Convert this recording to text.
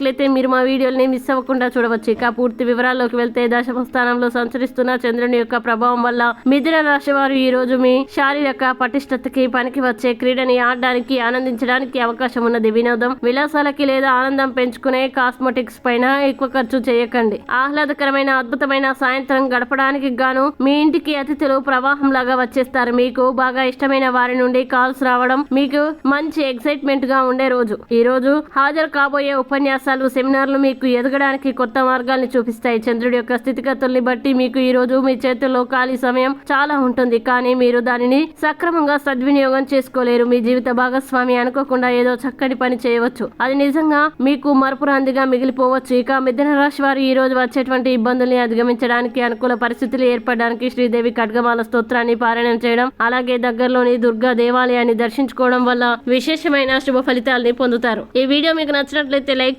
చేసినట్లయితే మీరు మా వీడియోని మిస్ అవ్వకుండా చూడవచ్చు. ఇక పూర్తి వివరాల్లోకి వెళ్తే దశమ స్థానంలో సంచరిస్తున్న చంద్రుని యొక్క ప్రభావం వల్ల మిథున రాశి వారు ఈ రోజు మీ శారీరక పటిష్టతకి పనికి వచ్చే క్రీడని ఆడడానికి ఆనందించడానికి అవకాశం ఉన్నది. వినోదం విలాసాలకి లేదా ఆనందం పెంచుకునే కాస్మెటిక్స్ పైన ఎక్కువ ఖర్చు చేయకండి. ఆహ్లాదకరమైన అద్భుతమైన సాయంత్రం గడపడానికి గాను మీ ఇంటికి అతిథులు ప్రవాహం లాగా వచ్చేస్తారు. మీకు బాగా ఇష్టమైన వారి నుండి కాల్స్ రావడం మీకు మంచి ఎక్సైట్మెంట్గా ఉండే రోజు. ఈ రోజు హాజరు కాబోయే ఉపన్యాసం ఉపన్యాసాలు సెమినార్లు మీకు ఎదగడానికి కొత్త మార్గాల్ని చూపిస్తాయి. చంద్రుడి యొక్క స్థితిగతుల్ని బట్టి మీకు ఈ రోజు మీ చేతుల్లో ఖాళీ సమయం చాలా ఉంటుంది. కానీ మీరు దానిని సక్రమంగా సద్వినియోగం చేసుకోలేరు. మీ జీవిత భాగస్వామి అనుకోకుండా ఏదో చక్కటి పని చేయవచ్చు. అది నిజంగా మీకు మరపురాందిగా మిగిలిపోవచ్చు. ఇక మిథున రాశి వారు ఈ రోజు వచ్చేటువంటి ఇబ్బందుల్ని అధిగమించడానికి అనుకూల పరిస్థితులు ఏర్పడడానికి శ్రీదేవి ఖడ్గమాల స్తోత్రాన్ని పారాయణం చేయడం అలాగే దగ్గరలోని దుర్గా దేవాలయాన్ని దర్శించుకోవడం వల్ల విశేషమైన శుభ ఫలితాలని పొందుతారు. ఈ వీడియో మీకు నచ్చినట్లయితే లైక్